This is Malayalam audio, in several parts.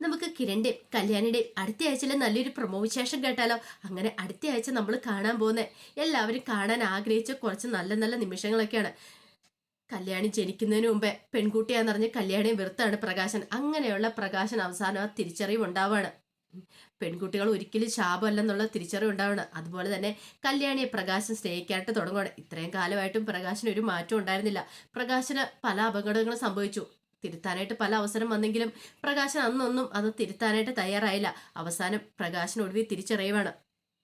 നമുക്ക് കിരണിന്റെയും കല്യാണിയുടെയും അടുത്ത ആഴ്ചയിലെ നല്ലൊരു പ്രൊമോ വിശേഷം കേട്ടാലോ? അങ്ങനെ അടുത്ത ആഴ്ച നമ്മൾ കാണാൻ പോകുന്നത് എല്ലാവരും കാണാൻ ആഗ്രഹിച്ച കുറച്ച് നല്ല നല്ല നിമിഷങ്ങളൊക്കെയാണ്. കല്യാണി ജനിക്കുന്നതിന് മുമ്പേ പെൺകുട്ടിയാന്നറിഞ്ഞ് കല്യാണിയെ വെറുത്താണ് പ്രകാശൻ. അങ്ങനെയുള്ള പ്രകാശൻ അവസാനം ആ തിരിച്ചറിവ് ഉണ്ടാവാണ്. പെൺകുട്ടികൾ ഒരിക്കലും ശാപമല്ലെന്നുള്ള തിരിച്ചറിവ് ഉണ്ടാവണം. അതുപോലെ തന്നെ കല്യാണിയെ പ്രകാശൻ സ്നേഹിക്കാനായിട്ട് തുടങ്ങുകയാണ് ഇത്രയും കാലമായിട്ടും പ്രകാശന് ഒരു മാറ്റം ഉണ്ടായിരുന്നില്ല. പ്രകാശന് പല അപകടങ്ങളും സംഭവിച്ചു. തിരുത്താനായിട്ട് പല അവസരം വന്നെങ്കിലും പ്രകാശൻ അന്നൊന്നും അത് തിരുത്താനായിട്ട് തയ്യാറായില്ല. അവസാനം പ്രകാശൻ ഒടുവിൽ തിരിച്ചറിയുവാണ്.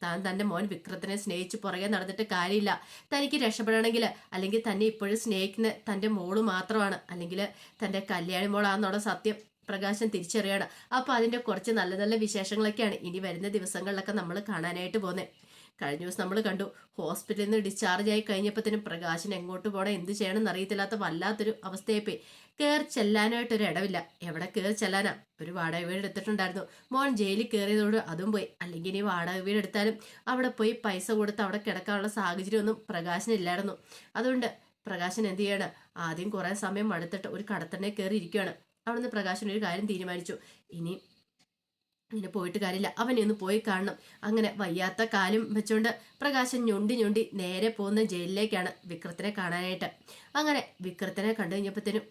താൻ തന്റെ മോൻ വിക്രത്തിനെ സ്നേഹിച്ച് പുറകെ നടന്നിട്ട് കാര്യമില്ല. തനിക്ക് രക്ഷപ്പെടണമെങ്കിൽ അല്ലെങ്കിൽ തന്നെ ഇപ്പോഴും സ്നേഹിക്കുന്ന തന്റെ മോൾ മാത്രമാണ്. അല്ലെങ്കിൽ തന്റെ കല്യാണി മോളാന്നുള്ള സത്യം. പ്രകാശൻ തിരിച്ചറിയണം. അപ്പൊ അതിന്റെ കുറച്ച് നല്ല നല്ല വിശേഷങ്ങളൊക്കെയാണ് ഇനി വരുന്ന ദിവസങ്ങളിലൊക്കെ നമ്മൾ കാണാനായിട്ട് പോകുന്നത് കഴിഞ്ഞ ദിവസം നമ്മൾ കണ്ടു ഹോസ്പിറ്റലിൽ നിന്ന് ഡിസ്ചാർജ് ആയി കഴിഞ്ഞപ്പോഴത്തേനും പ്രകാശൻ എങ്ങോട്ട് പോകണം എന്ത് ചെയ്യണമെന്ന് എന്നറിയത്തില്ലാത്ത വല്ലാത്തൊരു അവസ്ഥയായിപ്പോയി. കയറി ചെല്ലാനായിട്ടൊരു ഇടവില്ല. എവിടെ കയറി ചെല്ലാനാ? ഒരു വാടക വീട് എടുത്തിട്ടുണ്ടായിരുന്നു. മോൻ ജയിലിൽ കയറിയതോട് അതും പോയി. അല്ലെങ്കിൽ ഇനി വാടക വീട് എടുത്താലും അവിടെ പോയി പൈസ കൊടുത്ത് അവിടെ കിടക്കാനുള്ള സാഹചര്യമൊന്നും പ്രകാശനില്ലായിരുന്നു അതുകൊണ്ട് പ്രകാശൻ എന്ത് ചെയ്യണം? ആദ്യം കുറേ സമയം മടുത്തിട്ട് ഒരു കടത്തണ്ണെ കയറി ഇരിക്കുകയാണ് അവിടുന്ന് പ്രകാശൻ ഒരു കാര്യം തീരുമാനിച്ചു. ഇനി ഇങ്ങനെ പോയിട്ട് കാര്യമില്ല. അവനെ ഒന്ന് പോയി കാണണം. അങ്ങനെ വയ്യാത്ത കാലും വെച്ചുകൊണ്ട് പ്രകാശൻ ഞൊണ്ടി ഞൊണ്ടി നേരെ പോകുന്ന ജയിലിലേക്കാണ് വിക്രത്തിനെ കാണാനായിട്ട്. അങ്ങനെ വിക്രത്തിനെ കണ്ടു കഴിഞ്ഞപ്പോഴത്തേനും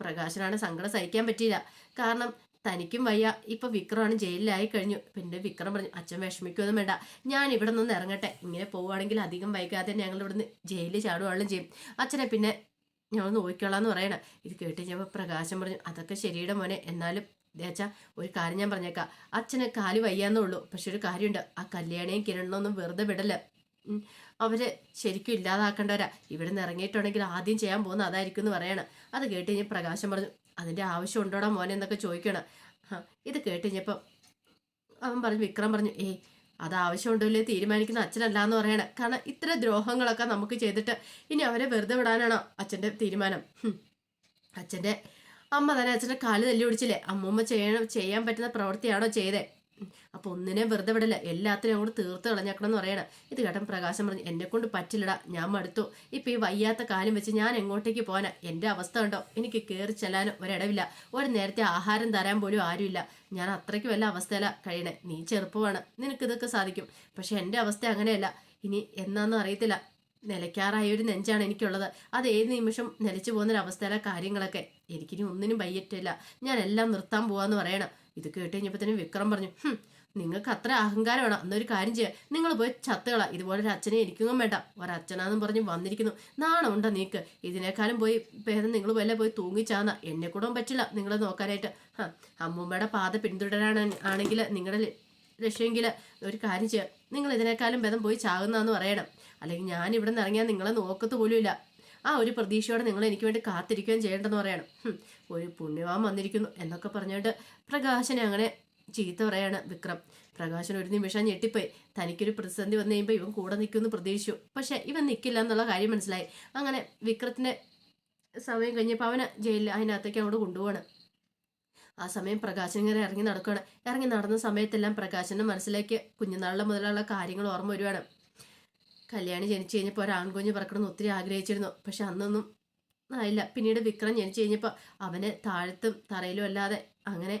പ്രകാശനാണ് സങ്കടം സഹിക്കാൻ പറ്റിയില്ല. കാരണം തനിക്കും വയ്യ. ഇപ്പൊ വിക്രമാണ് ജയിലിലായി കഴിഞ്ഞു. പിന്നെ വിക്രം പറഞ്ഞു അച്ഛൻ വിഷമിക്കൊന്നും വേണ്ട. ഞാൻ ഇവിടെ നിന്ന് ഇറങ്ങട്ടെ. ഇങ്ങനെ പോവുകയാണെങ്കിൽ അധികം വൈകാതെ ഞങ്ങൾ ഇവിടുന്ന് ജയിലിൽ ചാടുവാളും ചെയ്യും. അച്ഛനെ പിന്നെ ഞങ്ങൾ നോക്കിക്കോളാന്ന് പറയണം. ഇത് കേട്ട് ഞാൻ പ്രകാശം പറഞ്ഞു അതൊക്കെ ശരിയുടെ മോനെ. എന്നാലും ദേച്ചാ ഒരു കാര്യം ഞാൻ പറഞ്ഞേക്കാം. അച്ഛന് കാൽ വയ്യാന്നേ ഉള്ളൂ. പക്ഷെ ഒരു കാര്യമുണ്ട്. ആ കല്യാണയും കിരണൊന്നും വെറുതെ വിടല്ല. അവർ ശരിക്കും ഇല്ലാതാക്കേണ്ടവരാ. ഇവിടെ നിന്ന് ഇറങ്ങിയിട്ടുണ്ടെങ്കിൽ ആദ്യം ചെയ്യാൻ പോകുന്ന അതായിരിക്കും എന്ന് പറയണം. അത് കേട്ട് കഴിഞ്ഞ് പ്രകാശം പറഞ്ഞു അതിന്റെ ആവശ്യം ഉണ്ടോടാ മോനെ? എന്നൊക്കെ ചോദിക്കണം ഇത് കേട്ട് കഴിഞ്ഞപ്പം അവൻ പറഞ്ഞു വിക്രം പറഞ്ഞു ഏയ് അത് ആവശ്യമുണ്ടല്ലേ തീരുമാനിക്കുന്ന അച്ഛനല്ല എന്ന് പറയണ. കാരണം ഇത്ര ദ്രോഹങ്ങളൊക്കെ നമുക്ക് ചെയ്തിട്ട് ഇനി അവരെ വെറുതെ വിടാനാണോ അച്ഛന്റെ തീരുമാനം? അച്ഛന്റെ അമ്മ തന്നെ അച്ഛന്റെ കാൽ തല്ലി പിടിച്ചില്ലേ? അമ്മൂമ്മ ചെയ്യണം ചെയ്യാൻ പറ്റുന്ന പ്രവൃത്തിയാണോ ചെയ്തേ? അപ്പൊ ഒന്നിനെ വെറുതെ വിടല്ല. എല്ലാത്തിനും അങ്ങോട്ട് തീർത്ത് കളഞ്ഞേക്കണം എന്ന് പറയണം. ഇത് കേട്ടൻ പ്രകാശം പറഞ്ഞു എന്നെ കൊണ്ട് പറ്റില്ലടാ ഞാൻ മടുത്തു. ഇപ്പൊ ഈ വയ്യാത്ത കാലം വെച്ച് ഞാൻ എങ്ങോട്ടേക്ക് പോകാനാ എന്റെ അവസ്ഥ ഉണ്ടോ എനിക്ക് കയറി ചെല്ലാനോ ഒരിടവില്ല. ഒരു നേരത്തെ ആഹാരം തരാൻ പോലും ആരുമില്ല. ഞാൻ അത്രയ്ക്ക് വല്ല അവസ്ഥയല്ല കഴിയണേ. നീ ചെറുപ്പമാണ്. നിനക്ക് ഇതൊക്കെ സാധിക്കും. പക്ഷെ എന്റെ അവസ്ഥ അങ്ങനെയല്ല. ഇനി എന്നാന്നും അറിയത്തില്ല. നിലയ്ക്കാറായ ഒരു നെഞ്ചാണ് എനിക്കുള്ളത്. അത് ഏത് നിമിഷം നിലച്ചു പോകുന്ന അവസ്ഥയിലെ കാര്യങ്ങളൊക്കെ. എനിക്കിനി ഒന്നിനും വയ്യറ്റില്ല ഞാൻ എല്ലാം നിർത്താൻ പോവാന്ന് പറയണം. ഇത് കേട്ട് തന്നെ വിക്രം പറഞ്ഞു നിങ്ങൾക്ക് അത്ര അഹങ്കാരമാണ് എന്നൊരു കാര്യം ചെയ്യുക നിങ്ങൾ പോയി ചത്തുകള. ഇതുപോലെ ഒരു അച്ഛനെ എനിക്കൊന്നും വേണ്ട. ഒരച്ഛനാന്നും പറഞ്ഞ് വന്നിരിക്കുന്നു. നാണമുണ്ടോ നീക്ക് ഇതിനേക്കാളും പോയി ഭേദം നിങ്ങൾ വല്ല പോയി തൂങ്ങിച്ചാന്ന. എന്നെ കൂടെ പറ്റില്ല നിങ്ങളെ നോക്കാനായിട്ട്. ആ അമ്മൂമ്മയുടെ പാത പിന്തുടരാൻ ആണെങ്കിൽ നിങ്ങളുടെ ലക്ഷ്യമെങ്കിൽ ഒരു കാര്യം ചെയ്യുക നിങ്ങൾ ഇതിനേക്കാളും ഭേദം പോയി ചാകുന്നതെന്ന് പറയണം. അല്ലെങ്കിൽ ഞാൻ ഇവിടെ നിന്ന് ഇറങ്ങിയാൽ നിങ്ങളെ നോക്കത്ത് പോലുമില്ല. ആ ഒരു പ്രതീക്ഷയോടെ നിങ്ങൾ എനിക്ക് വേണ്ടി കാത്തിരിക്കുകയും ചെയ്യേണ്ടെന്ന് പറയണം. ഒരു പുണ്യവാൻ വന്നിരിക്കുന്നു എന്നൊക്കെ പറഞ്ഞുകൊണ്ട് പ്രകാശനെ അങ്ങനെ ചീത്ത പറയാണ് വിക്രം. പ്രകാശൻ ഒരു നിമിഷം ഞെട്ടിപ്പോയി. തനിക്കൊരു പ്രതിസന്ധി വന്നു കഴിയുമ്പോൾ ഇവൻ കൂടെ നിൽക്കുമെന്ന് പ്രതീക്ഷിച്ചു. പക്ഷെ ഇവൻ നിൽക്കില്ല എന്നുള്ള കാര്യം മനസ്സിലായി. അങ്ങനെ വിക്രത്തിന്റെ സമയം കഴിഞ്ഞപ്പോൾ അവന് ജയിലിൽ അതിനകത്തേക്ക് അങ്ങോട്ട് കൊണ്ടുപോകണം ആ സമയം പ്രകാശൻ ഇങ്ങനെ ഇറങ്ങി നടക്കുകയാണ്. ഇറങ്ങി നടന്ന സമയത്തെല്ലാം പ്രകാശന്റെ മനസ്സിലേക്ക് കുഞ്ഞുനാളിലെ മുതലുള്ള കാര്യങ്ങൾ ഓർമ്മ വരുവാണ്. കല്യാണി ജനിച്ചു കഴിഞ്ഞപ്പോൾ ഒരു ആൺകുഞ്ഞ് പറക്കണമെന്ന് ഒത്തിരി ആഗ്രഹിച്ചിരുന്നു. പക്ഷെ അന്നൊന്നും ആയില്ല. പിന്നീട് വിക്രം ജനിച്ചു കഴിഞ്ഞപ്പോൾ അവന് താഴത്തും തറയിലും അല്ലാതെ അങ്ങനെ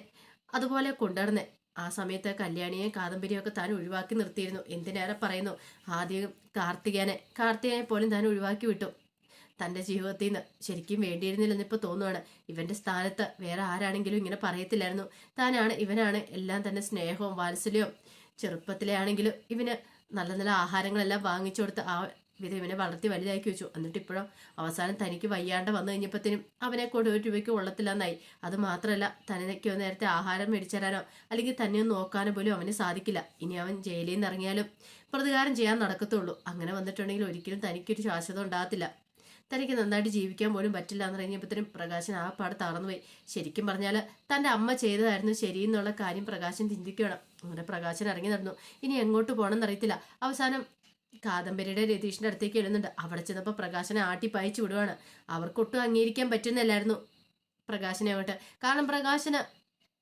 അതുപോലെ കൊണ്ടുവരുന്നേ. ആ സമയത്ത് കല്യാണിയെയും കാദംബരിയൊക്കെ താൻ ഒഴിവാക്കി നിർത്തിയിരുന്നു. എന്തിനേറെ പറയുന്നു? ആദ്യം കാർത്തികേനെ. കാർത്തികനെ പോലും താൻ ഒഴിവാക്കി വിട്ടു. തന്റെ ജീവിതത്തിൽ നിന്ന് ശരിക്കും വേണ്ടിയിരുന്നില്ലെന്ന് ഇപ്പോൾ തോന്നുവാണ്. ഇവന്റെ സ്ഥാനത്ത് വേറെ ആരാണെങ്കിലും ഇങ്ങനെ പറയത്തില്ലായിരുന്നു. താനാണ് ഇവനാണ് എല്ലാം തന്നെ സ്നേഹവും വാത്സല്യവും ചെറുപ്പത്തിലെ ആണെങ്കിലും ഇവന് നല്ല നല്ല ആഹാരങ്ങളെല്ലാം വാങ്ങിച്ചു കൊടുത്ത് ആ വിധം ഇവനെ വളർത്തി വലുതാക്കി വെച്ചു. എന്നിട്ട് ഇപ്പോഴും അവസാനം തനിക്ക് വയ്യാണ്ട് വന്നു കഴിഞ്ഞപ്പോഴത്തേനും അവനെ കൊണ്ട് ഒരു രൂപയ്ക്ക് കൊള്ളത്തില്ലെന്നായി. അത് മാത്രമല്ല തനിക്കോ നേരത്തെ ആഹാരം മേടിച്ചു തരാനോ അല്ലെങ്കിൽ തന്നെ നോക്കാനോ പോലും അവന് സാധിക്കില്ല. ഇനി അവൻ ജയിലിൽ നിന്ന് ഇറങ്ങിയാലും പ്രതികാരം ചെയ്യാൻ നടക്കത്തുള്ളൂ. അങ്ങനെ വന്നിട്ടുണ്ടെങ്കിൽ ഒരിക്കലും തനിക്കൊരു ശാശ്വതം ഉണ്ടാകത്തില്ല. തനിക്ക് നന്നായിട്ട് ജീവിക്കാൻ പോലും പറ്റില്ല എന്ന് പറഞ്ഞപ്പോഴത്തേനും പ്രകാശൻ ആ പാട് തറന്നുപോയി ശരിക്കും പറഞ്ഞാൽ തന്റെ അമ്മ ചെയ്തതായിരുന്നു ശരിയെന്നുള്ള കാര്യം പ്രകാശൻ ചിന്തിക്കണം. അങ്ങനെ പ്രകാശൻ ഇറങ്ങി നടന്നു. ഇനി എങ്ങോട്ട് പോകണം എന്നറിയത്തില്ല അവസാനം കാദംബരിയുടെ രതീഷിന്റെ അടുത്തേക്ക് എഴുന്നുണ്ട്. അവിടെ ചെന്നപ്പോൾ പ്രകാശനെ ആട്ടി പായിച്ചു വിടുവാണ്. അവർക്കൊട്ടും അംഗീകരിക്കാൻ പറ്റുന്നില്ലായിരുന്നു പ്രകാശനെ അങ്ങോട്ട് കാരണം പ്രകാശന്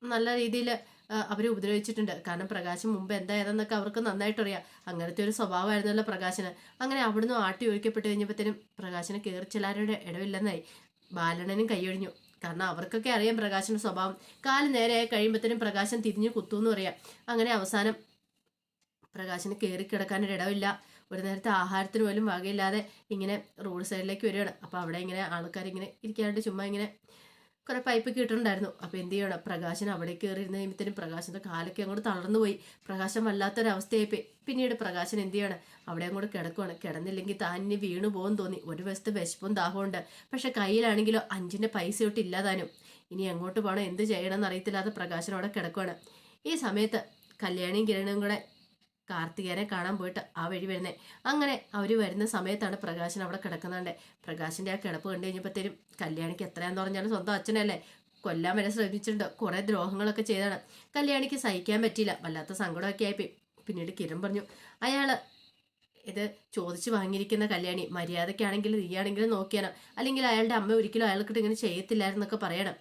നല്ല രീതിയിൽ അവരെ ഉപദ്രവിച്ചിട്ടുണ്ട്. കാരണം പ്രകാശം മുമ്പ് എന്തായതെന്നൊക്കെ അവർക്ക് നന്നായിട്ട് അറിയാം അങ്ങനത്തെ ഒരു സ്വഭാവമായിരുന്നല്ലോ പ്രകാശന്. അങ്ങനെ അവിടുന്ന് ആട്ടി ഒഴിക്കപ്പെട്ട് കഴിഞ്ഞപ്പോഴത്തേനും പ്രകാശന് കയറിച്ചെല്ലാവരുടെ ഇടവില്ലെന്നായി. ബാലണനും കൈയൊഴിഞ്ഞു. കാരണം അവർക്കൊക്കെ അറിയാം പ്രകാശന്റെ സ്വഭാവം. കാൽ നേരെയായി കഴിയുമ്പോഴത്തേനും പ്രകാശം തിരിഞ്ഞു കുത്തുമെന്ന് പറയാം. അങ്ങനെ അവസാനം പ്രകാശന് കയറി കിടക്കാനൊരു ഇടവില്ല. ഒരു നേരത്തെ ആഹാരത്തിന് പോലും വകയില്ലാതെ ഇങ്ങനെ റോഡ് സൈഡിലേക്ക് വരികയാണ്. അപ്പോൾ അവിടെ ഇങ്ങനെ ആൾക്കാർ ഇങ്ങനെ ഇരിക്കാനായിട്ട് ചുമ്മാ ഇങ്ങനെ കുറെ പൈപ്പ് കിട്ടുന്നുണ്ടായിരുന്നു അപ്പോൾ എന്ത് ചെയ്യണം? പ്രകാശൻ അവിടെ കയറി ഇരുന്ന് കഴിയുമ്പോഴത്തേനും പ്രകാശന്റെ കാലൊക്കെ അങ്ങോട്ട് തളർന്നു പോയി. പ്രകാശം വല്ലാത്തൊരവസ്ഥയായിപ്പോയി. പിന്നീട് പ്രകാശൻ എന്ത് ചെയ്യണം? അവിടെ അങ്ങോട്ട് കിടക്കുവാണ്. കിടന്നില്ലെങ്കിൽ താൻ ഇനി വീണു പോകും തോന്നി. ഒരു വശത്ത് വിശപ്പും ദാഹമുണ്ട് പക്ഷെ കയ്യിലാണെങ്കിലോ അഞ്ചിന്റെ പൈസ തൊട്ട് ഇല്ലാതാനും. ഇനി എങ്ങോട്ട് പോകണം എന്ത് ചെയ്യണമെന്ന് അറിയത്തില്ലാതെ പ്രകാശൻ അവിടെ കിടക്കുവാണ്. ഈ സമയത്ത് കല്യാണിയും കിരണും കൂടെ കാർത്തികേനെ കാണാൻ പോയിട്ട് ആ വഴി വരുന്നത് അങ്ങനെ അവർ വരുന്ന സമയത്താണ് പ്രകാശൻ അവിടെ കിടക്കുന്നുണ്ട് പ്രകാശിന്റെ ആ കിടപ്പ് കണ്ടു കഴിഞ്ഞപ്പോഴത്തേനും കല്യാണിക്ക് എത്രയാന്ന് പറഞ്ഞാലും സ്വന്തം അച്ഛനല്ലേ. കൊല്ലാൻ വരെ ശ്രമിച്ചിട്ടുണ്ട്. കുറേ ദ്രോഹങ്ങളൊക്കെ ചെയ്താണ്. കല്യാണിക്ക് സഹിക്കാൻ പറ്റിയില്ല. വല്ലാത്ത സങ്കടമൊക്കെ ആയിപ്പോയി. പിന്നീട് കിരൺ പറഞ്ഞു അയാൾ ഇത് ചോദിച്ചു വാങ്ങിയിരിക്കുന്ന കല്യാണി. മര്യാദയ്ക്കാണെങ്കിലും നീയാണെങ്കിലും നോക്കിയാനോ. അല്ലെങ്കിൽ അയാളുടെ അമ്മ ഒരിക്കലും അയാൾക്കിട്ട് ഇങ്ങനെ ചെയ്യത്തില്ലായിരുന്നൊക്കെ പറയണം.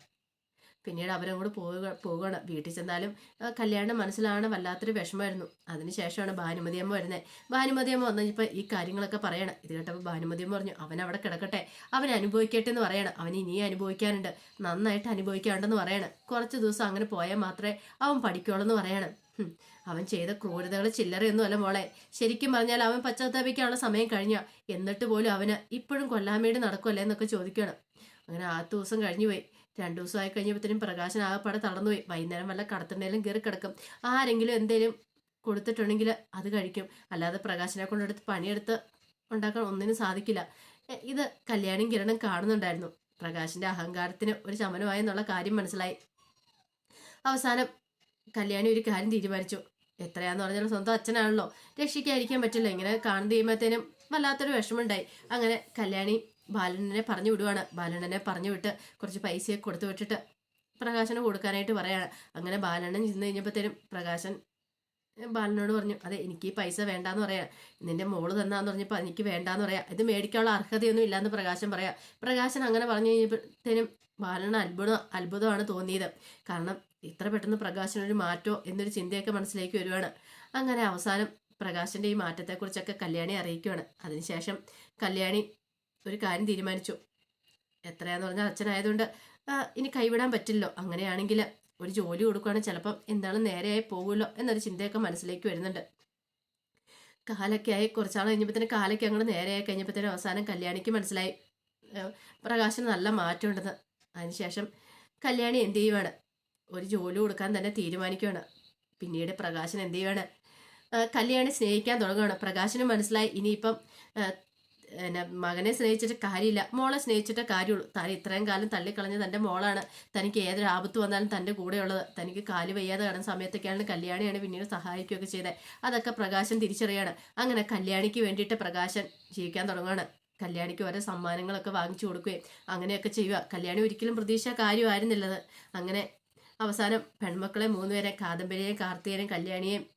പിന്നീട് അവരങ്ങോട്ട് പോവുക പോവുകയാണ്. വീട്ടിൽ ചെന്നാലും കല്യാണം മനസ്സിലാണ് വല്ലാത്തൊരു വിഷമമായിരുന്നു. അതിനുശേഷമാണ് ഭാനുമതി അമ്മ വരുന്നത് ഭാനുമതി അമ്മ വന്നപ്പോൾ ഈ കാര്യങ്ങളൊക്കെ പറയണം. ഇത് കേട്ടപ്പോൾ ഭാനുമതി അമ്മ പറഞ്ഞു അവൻ അവിടെ കിടക്കട്ടെ. അവൻ അനുഭവിക്കട്ടെ എന്ന് പറയണം. അവൻ ഇനിയും അനുഭവിക്കാനുണ്ട്. നന്നായിട്ട് അനുഭവിക്കാണ്ടെന്ന് പറയണം. കുറച്ച് ദിവസം അങ്ങനെ പോയാൽ മാത്രമേ അവൻ പഠിക്കുള്ളൂ എന്ന് പറയണം അവൻ ചെയ്ത ക്രൂരതകൾ ചില്ലറയൊന്നും അല്ല മോളെ. ശരിക്കും പറഞ്ഞാൽ അവൻ പശ്ചാത്താപിക്കാനുള്ള സമയം കഴിഞ്ഞ. എന്നിട്ട് പോലും അവന് ഇപ്പോഴും കൊല്ലാൻ വേണ്ടി നടക്കുമല്ലേ എന്നൊക്കെ ചോദിക്കണം അങ്ങനെ ആ ദിവസം കഴിഞ്ഞു പോയി രണ്ടു ദിവസമായി കഴിഞ്ഞപ്പോഴത്തേനും പ്രകാശൻ ആകെപ്പാടെ തളർന്നുപോയി. വൈകുന്നേരം വല്ല കടത്തുണ്ടേലും കയറി കിടക്കും. ആരെങ്കിലും എന്തേലും കൊടുത്തിട്ടുണ്ടെങ്കിൽ അത് കഴിക്കും. അല്ലാതെ പ്രകാശനെ കൊണ്ടെടുത്ത് പണിയെടുത്ത് ഉണ്ടാക്കാൻ ഒന്നിനും സാധിക്കില്ല. ഇത് കല്യാണിയും കിരണം കാണുന്നുണ്ടായിരുന്നു. പ്രകാശിന്റെ അഹങ്കാരത്തിന് ഒരു ശമനമായി എന്നുള്ള കാര്യം മനസ്സിലായി. അവസാനം കല്യാണി ഒരു കാര്യം തീരുമാനിച്ചു. എത്രയാന്ന് പറഞ്ഞാലും സ്വന്തം അച്ഛനാണല്ലോ. രക്ഷിക്കാതിരിക്കാൻ പറ്റില്ല. ഇങ്ങനെ കാണുന്ന കഴിയുമ്പോഴത്തേനും വല്ലാത്തൊരു വിഷമമുണ്ടായി. അങ്ങനെ കല്യാണി ബാലണ്ണനെ പറഞ്ഞു വിടുവാണ്. ബാലണ്ണനെ പറഞ്ഞു വിട്ട് കുറച്ച് പൈസയൊക്കെ കൊടുത്തു വിട്ടിട്ട് പ്രകാശന് കൊടുക്കാനായിട്ട് പറയാണ്. അങ്ങനെ ബാലണ്ണൻ ചെന്ന് കഴിഞ്ഞപ്പോഴത്തേനും പ്രകാശൻ ബാലനോട് പറഞ്ഞു അതെ എനിക്ക് ഈ പൈസ വേണ്ടാന്ന് പറയാം. നിന്റെ മോൾ തന്നാന്ന് പറഞ്ഞപ്പോൾ എനിക്ക് വേണ്ടാന്ന് പറയാം. ഇത് മേടിക്കാനുള്ള അർഹതയൊന്നും ഇല്ലാന്ന് പ്രകാശൻ പറയാം. പ്രകാശൻ അങ്ങനെ പറഞ്ഞു കഴിഞ്ഞപ്പോഴത്തേനും ബാലന് അത്ഭുതം അത്ഭുതമാണ് തോന്നിയത്. കാരണം ഇത്ര പെട്ടെന്ന് പ്രകാശനൊരു മാറ്റോ എന്നൊരു ചിന്തയൊക്കെ മനസ്സിലേക്ക് വരുവാണ്. അങ്ങനെ അവസാനം പ്രകാശന്റെ ഈ മാറ്റത്തെക്കുറിച്ചൊക്കെ കല്യാണി അറിയിക്കുവാണ്. അതിനുശേഷം കല്യാണി ഒരു കാര്യം തീരുമാനിച്ചു. എത്രയാന്ന് പറഞ്ഞാൽ അച്ഛനായതുകൊണ്ട് ഇനി കൈവിടാൻ പറ്റില്ലോ. അങ്ങനെയാണെങ്കിൽ ഒരു ജോലി കൊടുക്കുകയാണെങ്കിൽ ചിലപ്പം എന്താണ് നേരെയായി പോകുമല്ലോ എന്നൊരു ചിന്തയൊക്കെ മനസ്സിലേക്ക് വരുന്നുണ്ട്. കാലൊക്കെ ആയി കുറച്ചാൾ കഴിഞ്ഞപ്പോഴത്തേന് കാലൊക്കെ അങ്ങോട്ട് നേരെയായി കഴിഞ്ഞപ്പോഴത്തേനും അവസാനം കല്യാണിക്ക് മനസ്സിലായി. പ്രകാശന് നല്ല മാറ്റമുണ്ടെന്ന്. അതിനുശേഷം കല്യാണി എന്ത് ചെയ്യുവാണ്? ഒരു ജോലി കൊടുക്കാൻ തന്നെ തീരുമാനിക്കുകയാണ് പിന്നീട് പ്രകാശൻ എന്ത് ചെയ്യുവാണ്? കല്യാണി സ്നേഹിക്കാൻ തുടങ്ങുകയാണ് പ്രകാശന് മനസ്സിലായി ഇനിയിപ്പം എന്നെ മകനെ സ്നേഹിച്ചിട്ട് കാര്യമില്ല. മോളെ സ്നേഹിച്ചിട്ടേ കാര്യമുള്ളൂ. താൻ ഇത്രയും കാലം തള്ളിക്കളഞ്ഞ തന്റെ മോളാണ്. തനിക്ക് ഏതൊരു ആപത്ത് വന്നാലും തന്റെ കൂടെയുള്ളത്. തനിക്ക് കാൽ വയ്യാതെ കിടന്ന സമയത്തൊക്കെയാണ് കല്യാണിയാണ് പിന്നീട് സഹായിക്കുകയൊക്കെ ചെയ്തത് അതൊക്കെ പ്രകാശൻ തിരിച്ചറിയാണ്. അങ്ങനെ കല്യാണിക്ക് വേണ്ടിയിട്ട് പ്രകാശൻ ജീവിക്കാൻ തുടങ്ങുകയാണ് കല്യാണിക്ക് ഓരോ സമ്മാനങ്ങളൊക്കെ വാങ്ങിച്ചു കൊടുക്കുകയും അങ്ങനെയൊക്കെ ചെയ്യുക കല്യാണി ഒരിക്കലും പ്രതീക്ഷ കാര്യമായിരുന്നില്ലത്. അങ്ങനെ അവസാനം പെൺമക്കളെ മൂന്നുപേരെ കാദംബരിയെയും കാർത്തികനെയും കല്യാണിയെയും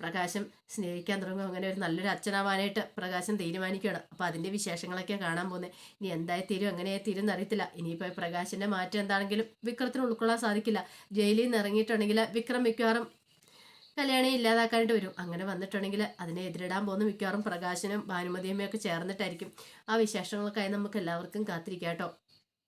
പ്രകാശം സ്നേഹിക്കാൻ തുടങ്ങും. അങ്ങനെ ഒരു നല്ലൊരു അച്ഛനാവാനായിട്ട് പ്രകാശം തീരുമാനിക്കുകയാണ്. അപ്പോൾ അതിന്റെ വിശേഷങ്ങളൊക്കെ കാണാൻ പോകുന്നത് ഇനി എന്തായി തീരും എങ്ങനെയായി തീരും എന്നറിയത്തില്ല ഇനിയിപ്പോൾ പ്രകാശിന്റെ മാറ്റം എന്താണെങ്കിലും വിക്രത്തിന് ഉൾക്കൊള്ളാൻ സാധിക്കില്ല. ജയിലിൽ നിന്ന് ഇറങ്ങിയിട്ടുണ്ടെങ്കിൽ വിക്രം മിക്കവാറും കല്യാണി ഇല്ലാതാക്കാനായിട്ട് വരും. അങ്ങനെ വന്നിട്ടുണ്ടെങ്കിൽ അതിനെ എതിരിടാൻ പോകുന്ന മിക്കവാറും പ്രകാശനും ഭാനുമതിയമ്മയൊക്കെ ചേർന്നിട്ടായിരിക്കും. ആ വിശേഷങ്ങൾക്കായി നമുക്ക് എല്ലാവർക്കും കാത്തിരിക്കാം കേട്ടോ.